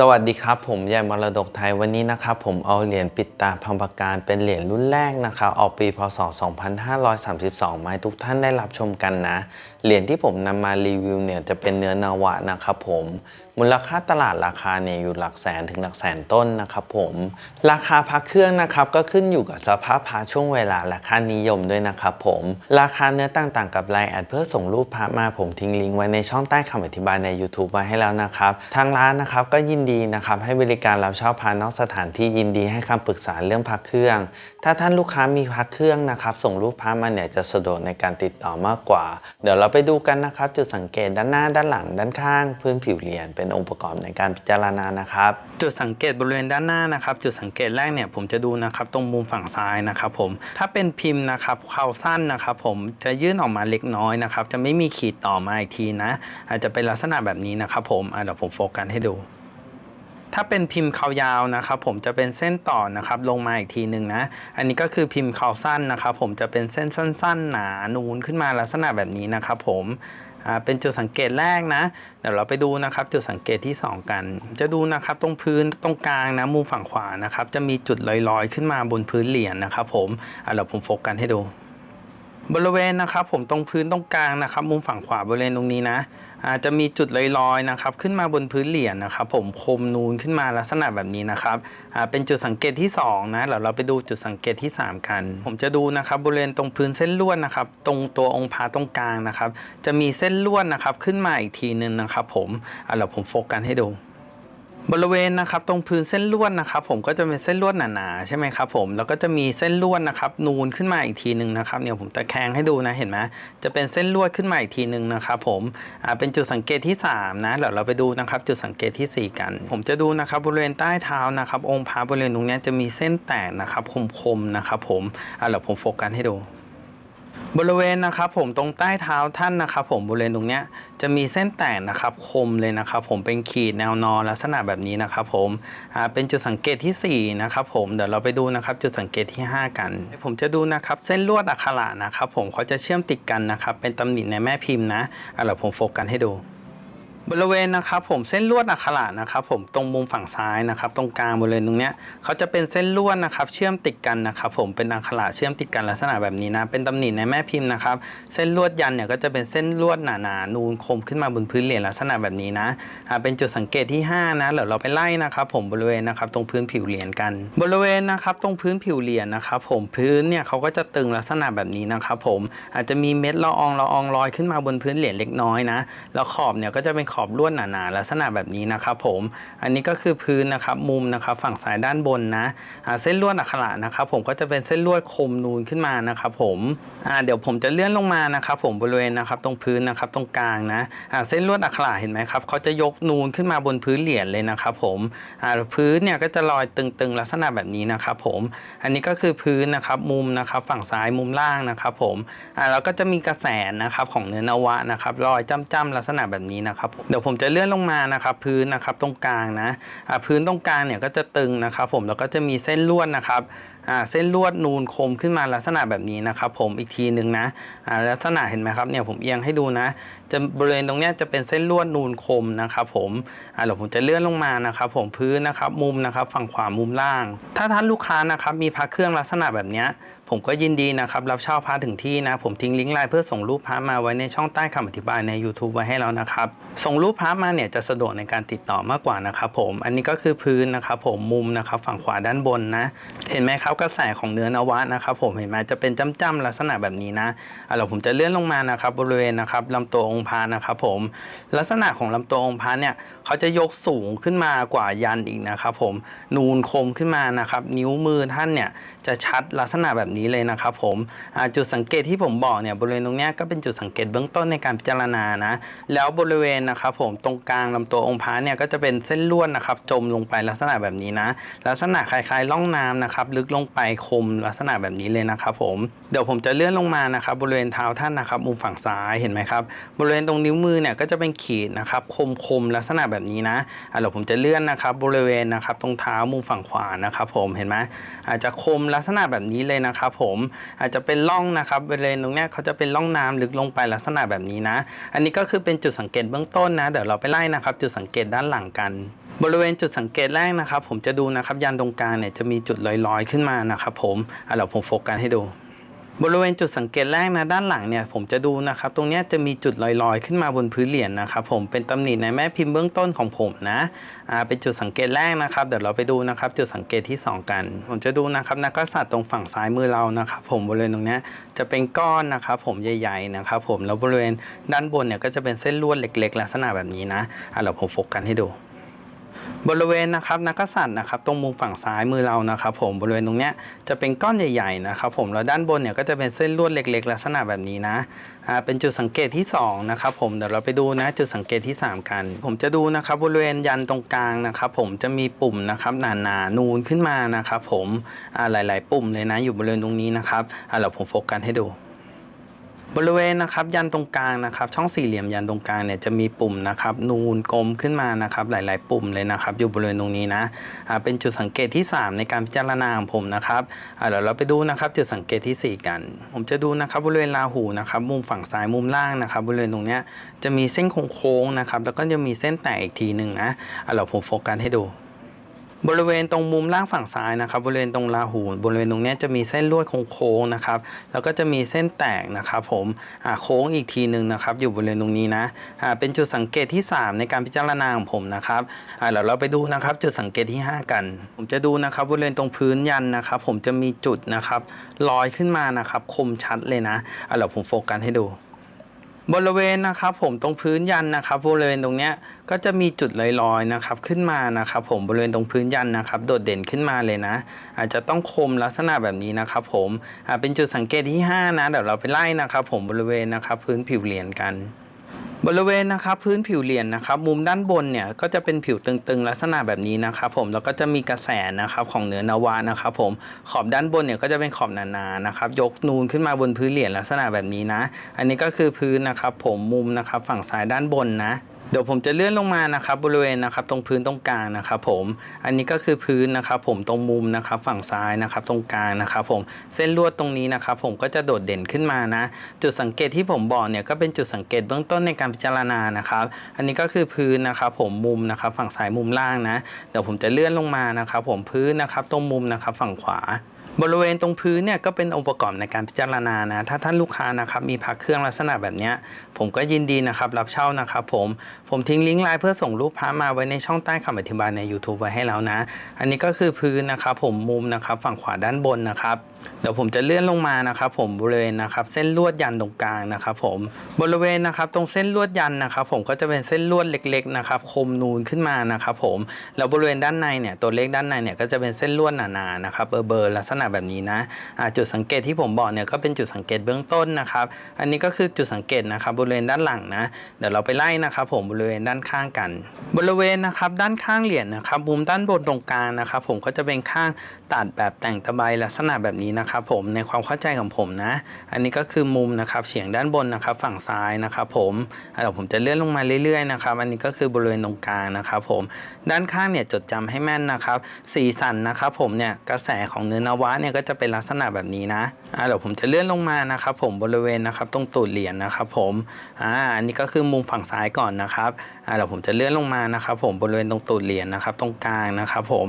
สวัสดีครับ ผมใหญ่มรดกไทยวันนี้นะครับผมเอาเหรียญปิดตาพังประการเป็นเหรียญรุ่นแรกนะครับออกปีพศ 2532 มาให้ทุกท่านได้รับชมกันนะ เหรียญที่ผมนำมารีวิวเนี่ยจะเป็นเนื้อนาวะนะครับผมมูลค่าตลาดราคาเนี่ยอยู่หลักแสนถึงหลักแสนต้นนะครับผมราคาพระเครื่องนะครับก็ขึ้นอยู่กับสภาพพระช่วงเวลาและค่านิยมด้วยนะครับผมราคาเนื้อต่างๆกับไลน์แอดเพื่อส่งรูปพระมาผมทิ้งลิงก์ไว้ในช่องใต้คำอธิบายใน YouTube ไว้ให้แล้วนะครับทางร้านนะครับก็ยินดีนะครับให้บริการเรับเช่าพระนอกสถานที่ยินดีให้คำปรึกษาเรื่องพระเครื่อง ถ้าท่านลูกค้ามีพระเครื่องนะครับ ส่งรูปพระมาเนี่ยจะสะดวกในการติดต่อมากกว่า เดี๋ยวเราไปดูกันนะครับจุดสังเกตด้านหน้าด้านหลังด้านข้าง พื้นผิวเหรียญเป็นองค์ประกอบในการพิจารณานะครับ จุดสังเกตบริเวณด้านหน้านะครับ จุดสังเกตแรกเนี่ยผมจะดูนะครับตรงมุมฝั่งซ้ายนะครับผมถ้าเป็นพิมพ์นะครับเข่าสั้นนะครับผมจะยื่นออกมาเล็กน้อยนะครับจะไม่มีขีดต่อมาอีกทีนะ อาจจะเป็นลักษณะแบบนี้นะครับผมเดี๋ยวผมโฟกัสให้ดู ถ้าเป็นพิมพ์เขายาวนะครับผมจะเป็นเส้นต่อนะครับลงมาอีกทีหนึ่งนะ อันนี้ก็คือพิมพ์เขาสั้นนะครับผมจะเป็นเส้นสั้น ๆ หนานูนขึ้นมาลักษณะแบบนี้นะครับผมเป็นจุดสังเกตแรกนะ เดี๋ยวเราไปดูนะครับจุดสังเกตที่ 2 กัน จะดูนะครับตรงพื้นตรงกลางนะมุมฝั่งขวานะครับจะมีจุดลอยๆ ขึ้นมาบนพื้นเหรียญนะครับผมเดี๋ยวผมโฟกัสให้ดูบริเวณนะครับผมตรงพื้นตรงกลางนะครับมุมฝั่งขวาบริเวณตรงนี้นะ อาจจะมีจุดลอยๆนะครับขึ้นมาบนพื้นเหรียญนะครับผมคมนูนขึ้นมาลักษณะแบบนี้นะครับเป็นจุดสังเกตที่2นะเดี๋ยวเราไปดูจุดสังเกตที่ 3 กัน ผมจะดูนะครับบริเวณตรงพื้นเส้นลวดนะครับตรงตัวองค์พระตรงกลางนะครับจะมีเส้นลวดนะครับขึ้นมาอีกทีหนึ่งนะครับผมอ่าเดี๋ยวผมโฟกัสให้ดู บริเวณนะครับตรงพื้นเส้นลวดนะครับ ผมก็จะเป็นเส้นลวดหนาๆใช่ไหมครับผมแล้วก็จะมีเส้นลวดนะครับ นูนขึ้นมาอีกทีหนึ่งนะครับเนี่ยผมตะแคงให้ดูนะเห็นไหมจะเป็นเส้นลวดขึ้นมาอีกทีหนึ่งนะครับผมอ่าเป็นจุดสังเกตที่ 3 นะเดี๋ยวเราไปดูนะครับ จุดสังเกตทีสี่4 กัน ผมจะดูนะครับบริเวณใต้เท้านะครับ องค์พระบริเวณตรงนี้จะมีเส้นแตกนะครับคมๆนะครับผมอ่าเดี๋ยวผมโฟกัสให้ดู บริเวณนะครับผมตรงใต้เท้าท่านนะครับผมบริเวณตรงเนี้ยจะมีเส้นแตกนะครับคมเลยนะครับผมเป็นขีดแนวนอนลักษณะแบบนี้นะครับผมอ่าเป็นจุดสังเกตที่4นะครับผมเดี๋ยวเราไปดูนะครับจุดสังเกตที่ 5 กัน ผมจะดูนะครับเส้นลวดอักขระนะครับผมเขาจะเชื่อมติดกันนะครับเป็นตำหนิในแม่พิมพ์นะอะเดี๋ยวผมโฟกัสให้ดู บริเวณนะครับผมเส้นลวดอักขระนะครับผมตรงมุมฝั่งซ้ายนะครับตรงกลางบริเวณตรงเนี้ยเขาจะเป็นเส้นลวดนะครับเชื่อมติดกันนะครับผมเป็นอักขระเชื่อมติดกันลักษณะแบบนี้นะเป็นตำหนิในแม่พิมพ์นะครับเส้นลวดยันเนี่ยก็จะเป็นเส้นลวดหนาๆนูนคมขึ้นมาบนพื้นเหรียญลักษณะแบบนี้นะอ่าเป็นจุดสังเกตที่5นะเดี๋ยวเราไปไล่นะครับผมบริเวณนะครับตรงพื้นผิวเหรียญกัน บริเวณนะครับตรงพื้นผิวเหรียญนะครับผมพื้นเนี่ยเขาก็จะตึงลักษณะแบบนี้นะครับผมอาจจะมีเม็ดละอองละอองลอยขึ้นมาบนพื้นเหรียญเล็กน้อยนะแล้วขอบเนี่ยก็จะเป็นขขอบลวดหนาๆลักษณะแบบนี้นะครับผม อันนี้ก็คือพื้นนะครับมุมนะครับฝั่งซ้ายด้านบนนะเส้นลวดอักขระนะครับผมก็จะเป็นเส้นลวดคมนูนขึ้นมานะครับผมเดี๋ยวผมจะเลื่อนลงมานะครับผมบริเวณนะครับตรงพื้นนะครับตรงกลางนะเส้นลวดอักขระเห็นไหมครับเขาจะยกนูนขึ้นมาบนพื้นเหรียญเลยนะครับผมพื้นเนี่ยก็จะลอยตึงๆลักษณะแบบนี้นะครับผม อันนี้ก็คือพื้นนะครับมุมนะครับฝั่งซ้ายมุมล่างนะครับผมแล้วก็จะมีกระแสนะครับของเนื้อนวะนะครับรอยจ้ำๆลักษณะแบบนี้นะครับผมเดี๋ยวผมจะเลื่อนลงมานะครับพื้นนะครับตรงกลางนะพื้นตรงกลางเนี่ยก็จะตึงนะครับผมแล้วก็จะมีเส้นลวดนะครับเส้นลวดนูนคมขึ้นมาลักษณะแบบนี้นะครับผมอีกทีหนึ่งนะลักษณะเห็นไหมครับเนี่ยผมเอียงให้ดูนะจะบริเวณตรงนี้จะเป็นเส้นลวดนูนคมนะครับผมเดี๋ยวผมจะเลื่อนลงมานะครับผมพื้นนะครับมุมนะครับฝั่งขวามุมล่าง ถ้าท่านลูกค้านะครับมีพระเครื่องลักษณะแบบนี้ ผมก็ยินดีนะครับ รับเช่าพระถึงที่นะ ผมทิ้งลิงก์ไลน์เพื่อส่งรูปพระมาไว้ในช่องใต้คำอธิบายใน YouTube ไว้ให้แล้วนะครับ ส่งรูปพระมาเนี่ยจะสะดวกในการติดต่อมากกว่านะครับผม อันนี้ก็คือพื้นนะครับผมมุมนะครับฝั่งขวาด้านบนนะ เห็นไหมครับกระแสของเนื้อนวะนะครับผมเห็นไหมจะเป็นจ้ำๆลักษณะแบบนี้นะอะเดี๋ยวผมจะเลื่อนลงมานะครับบริเวณนะครับลำตัวองค์พระนะครับผม ลักษณะของลำตัวองค์พระเนี่ยเขาจะยกสูงขึ้นมากว่ายันอีกนะครับผมนูนคมขึ้นมานะครับนิ้วมือท่านเนี่ยจะชัดลักษณะแบบนี้เลยนะครับผมจุดสังเกตที่ผมบอกเนี่ยบริเวณตรงนี้ก็เป็นจุดสังเกตเบื้องต้นในการพิจารณานะแล้วบริเวณนะครับผมตรงกลางลำตัวองค์พระเนี่ยก็จะเป็นเส้นลวดนะครับจมลงไปลักษณะแบบนี้นะลักษณะคล้ายๆร่องน้ำนะครับลึกลงไปคมลักษณะแบบนี้เลยนะครับผมเดี๋ยวผมจะเลื่อนลงมานะครับบริเวณเท้าท่านนะครับมุมฝั่งซ้ายเห็นไหมครับบริเวณตรงนิ้วมือเนี่ยก็จะเป็นขีดนะครับคมๆลักษณะแบบนี้นะเดี๋ยวผมจะเลื่อนนะครับบริเวณนะครับตรงเท้ามุมฝั่งขวานะครับผมเห็นไหมอาจจะคมลักษณะแบบนี้เลยนะครับผมอาจจะเป็นร่องนะครับบริเวณตรงเนี้ยเขาจะเป็นร่องน้ำลึกลงไปลักษณะแบบนี้นะ อันนี้ก็คือเป็นจุดสังเกตเบื้องต้นนะเดี๋ยวเราไปไล่นะครับ จุดสังเกตด้านหลังกันบริเวณจุดสังเกตแรกนะครับ ผมจะดูนะครับยันตรงกลางเนี่ยจะมีจุดลอยๆขึ้นมานะครับผมอะเดี๋ยวผมโฟกัสให้ดู บริเวณจุดสังเกตแรกนะด้านหลังเนี่ยผมจะดูนะครับตรงนี้จะมีจุดลอยๆ ขึ้นมาบนพื้นเหรียญนะครับผมเป็นตำหนิในแม่พิมพ์เบื้องต้นของผมนะอ่าเป็นจุดสังเกตแรกนะครับเดี๋ยวเราไปดูนะครับจุดสังเกตที่สองกัน ผมจะดูนะครับนักกษัตริย์ตรงฝั่งซ้ายมือเรานะครับผมบริเวณตรงนี้จะเป็นก้อนนะครับผมใหญ่ๆนะครับผมแล้วบริเวณด้านบนเนี่ยก็จะเป็นเส้นลวดเล็ก ๆ ลักษณะแบบนี้นะอะเดี๋ยวผมโฟกัสให้ดู บริเวณนะครับนักกษัตริย์นะครับตรงมุมฝั่งซ้ายมือเรานะครับ ผมบริเวณตรงเนี้ยจะเป็นก้อนใหญ่ๆนะครับผมแล้วด้านบนเนี่ยก็จะเป็นเส้นลวดเล็ก ๆ ลักษณะแบบนี้นะอ่าเป็นจุดสังเกตที่สองนะครับผมเดี๋ยวเราไปดูนะจุดสังเกตที่สามกัน ผมจะดูนะครับบริเวณยันตรงกลางนะครับ ผมจะมีปุ่มนะครับหนาๆนูนขึ้นมานะครับผมอ่าหลาย ๆ ปุ่มเลยนะอยู่บริเวณตรงนี้นะครับอ่าเดี๋ยวผมโฟกัสให้ดู บริเวณนะครับยันตรงกลางนะครับ ช่องสี่เหลี่ยมยันตรงกลางเนี่ยจะมีปุ่มนะครับนูนกลมขึ้นมานะครับหลาย ๆ ปุ่มเลยนะครับ อยู่บริเวณตรงนี้นะอ่าเป็นจุดสังเกตที่ 3 ในการพิจารณาของผมนะครับอ่าเดี๋ยวเราไปดูนะครับจุดสังเกตทีสี่4 กัน ผมจะดูนะครับบริเวณราหูนะครับมุมฝั่งซ้ายมุมล่างนะครับบริเวณตรงเนี้ยจะมีเส้นโค้งๆนะครับแล้วก็จะมีเส้นแตกอีกทีหนึ่งนะอ่าเดี๋ยวผมโฟกัสให้ดู บริเวณตรงมุมล่างฝั่งซ้ายนะครับ บริเวณตรงราหูบริเวณตรงนี้จะมีเส้นลวดโค้งๆนะครับ แล้วก็จะมีเส้นแตกนะครับ ผมโค้งอีกทีหนึ่งนะครับ อยู่บริเวณตรงนี้นะเป็นจุดสังเกตที่ 3 ในการพิจารณาของผมนะครับเดี๋ยวเราไปดูนะครับ จุดสังเกตที่ 5 กัน ผมจะดูนะครับบริเวณตรงพื้นยันนะครับ ผมจะมีจุดนะครับลอยขึ้นมานะครับ คมชัดเลยนะเดี๋ยวผมโฟกัสให้ดู บริเวณนะครับผมตรงพื้นยันนะครับบริเวณตรงเนี้ยก็จะมีจุดลอยๆนะครับขึ้นมานะครับผมบริเวณตรงพื้นยันนะครับ โดดเด่นขึ้นมาเลยนะ อาจจะต้องคมลักษณะแบบนี้นะครับผมอ่าเป็นจุดสังเกตที่ 5 นะเดี๋ยวเราไปไล่นะครับผมบริเวณนะครับพื้นผิวเหรียญกัน บริเวณนะครับพื้นผิวเหรียญนะครับมุมด้านบนเนี่ยก็จะเป็นผิวตึงๆ ลักษณะแบบนี้นะครับผมแล้วก็จะมีกระแสนะครับของเนื้อนาวานะครับผมขอบด้านบนเนี่ยก็จะเป็นขอบหนาๆนะครับยกนูนขึ้นมาบนพื้นเหรียญลักษณะแบบนี้นะ อันนี้ก็คือพื้นนะครับผมมุมนะครับฝั่งซ้ายด้านบนนะ เดี๋ยวผมจะเลื่อนลงมานะครับบริเวณนะครับตรงพื้นตรงกลางนะครับผมอันนี้ก็คือพื้นนะครับผมตรงมุมนะครับฝั่งซ้ายนะครับตรงกลางนะครับผมเส้นลวดตรงนี้นะครับผมก็จะโดดเด่นขึ้นมานะ จุดสังเกตที่ผมบอกเนี่ยก็เป็นจุดสังเกตเบื้องต้นในการพิจารณานะครับ อันนี้ก็คือพื้นนะครับผมมุมนะครับฝั่งซ้ายมุมล่างนะเดี๋ยวผมจะเลื่อนลงมานะครับผมพื้นนะครับตรงมุมนะครับฝั่งขวา บริเวณตรงพื้นเนี่ยก็เป็นองค์ประกอบในการพิจารณานะ ถ้าท่านลูกค้านะครับมีพักเครื่องลักษณะแบบนี้ผมก็ยินดีนะครับรับเช่านะครับผมผมทิ้งลิงก์ไลน์เพื่อส่งรูปพระมาไว้ในช่องใต้คำอธิบายใน YouTube ไว้ให้แล้วนะ อันนี้ก็คือพื้นนะครับผมมุมนะครับฝั่งขวาด้านบนนะครับ เดี๋ยวผมจะเลื่อนลงมานะครับ ผมบริเวณนะครับ เส้นลวดยันตรงกลางนะครับ ผมบริเวณนะครับตรงเส้นลวดยันนะครับ ผมก็จะเป็นเส้นลวดเล็ก ๆ นะครับ คมนูนขึ้นมานะครับ ผมแล้วบริเวณด้านในเนี่ยตัวเลขด้านในเนี่ยก็จะเป็นเส้นลวดหนาๆนะครับเบอร์เบอร์ลักษณะแบบนี้นะจุดสังเกตที่ผมบอกเนี่ยก็เป็นจุดสังเกตเบื้องต้นนะครับ อันนี้ก็คือจุดสังเกตนะครับ บริเวณด้านหลังนะเดี๋ยวเราไปไล่นะครับ ผมบริเวณด้านข้างกัน บริเวณนะครับด้านข้างเหรียญนะครับมุมด้านบนตรงกลางนะครับ ผมก็จะเป็นข้างตัดแบบแต่งตะไบลักษณะแบบนี้นะครับผมในความเข้าใจของผมนะ อันนี้ก็คือมุมนะครับเฉียงด้านบนนะครับ ฝั่งซ้ายนะครับผมเดี๋ยวผมจะเลื่อนลงมาเรื่อยๆนะครับ อันนี้ก็คือบริเวณตรงกลางนะครับผมด้านข้างเนี่ยจดจำให้แม่นนะครับ สีสันนะครับผมเนี่ยกระแสของเนื้อนวะเนี่ยก็จะเป็นลักษณะแบบนี้นะอะเดี๋ยวผมจะเลื่อนลงมานะครับ ผมบริเวณนะครับตรงตูดเหรียญนะครับผมอ่าอันนี้ก็คือมุมฝั่งซ้ายก่อนนะครับอ่าเดี๋ยวผมจะเลื่อนลงมานะครับผมบริเวณตรงตูดเหรียญนะครับ ตรงกลางนะครับผม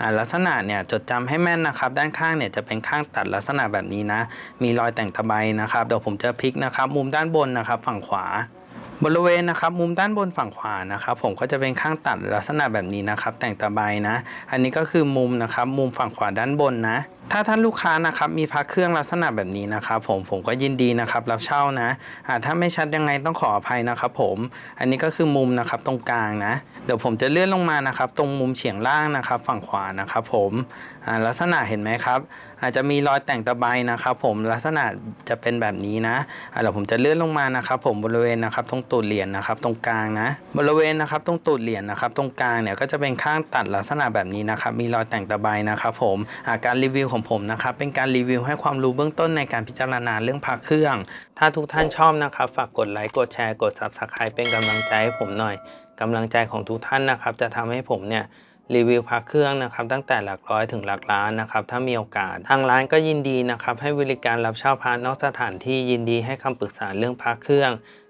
อ่าลักษณะเนี่ยจดจำให้แม่นนะครับ ด้านข้างเนี่ยจะเป็นข้างตัดลักษณะแบบนี้นะ มีรอยแต่งตะไบนะครับเดี๋ยวผมจะพลิกนะครับ มุมด้านบนนะครับ ฝั่งขวาบริเวณนะครับมุมด้านบนฝั่งขวานะครับผมก็จะเป็นข้างตัดลักษณะแบบนี้นะครับ แต่งตะไบนะ อันนี้ก็คือมุมนะครับ มุมฝั่งขวาด้านบนนะ ถ้าท่านลูกค้านะครับมีพักเครื่องลักษณะแบบนี้นะครับผมผมก็ยินดีนะครับรับเช่านะอ่าถ้าไม่ชัดยังไงต้องขออภัยนะครับผมอันนี้ก็คือมุมนะครับตรงกลางนะ เดี๋ยวผมจะเลื่อนลงมานะครับ ตรงมุมเฉียงล่างนะครับ ฝั่งขวานะครับผมอ่าลักษณะเห็นไหมครับ อาจจะมีรอยแต่งตะไบนะครับผมลักษณะจะเป็นแบบนี้นะอ่าเดี๋ยวผมจะเลื่อนลงมานะครับ ผมบริเวณนะครับตรงตูดเหรียญนะครับ ตรงกลางนะ บริเวณนะครับตรงตูดเหรียญนะครับ ตรงกลางเนี่ยก็จะเป็นข้างตัดลักษณะแบบนี้นะครับ มีรอยแต่งตะไบนะครับ ผมอ่าการรีวิวของผมนะครับ เป็นการรีวิวให้ความรู้เบื้องต้นในการพิจารณาเรื่องพักเครื่อง ถ้าทุกท่านชอบนะครับ ฝากกดไลค์กดแชร์กด Subscribe เป็นกำลังใจให้ผมหน่อยกำลังใจของทุกท่านนะครับ จะทำให้ผมเนี่ยรีวิวพระเครื่องนะครับตั้งแต่หลักร้อยถึงหลักล้านนะครับถ้ามีโอกาส ทางร้านก็ยินดีนะครับให้บริการรับเช่าพระนอกสถานที่ยินดีให้คำปรึกษาเรื่องพระเครื่อง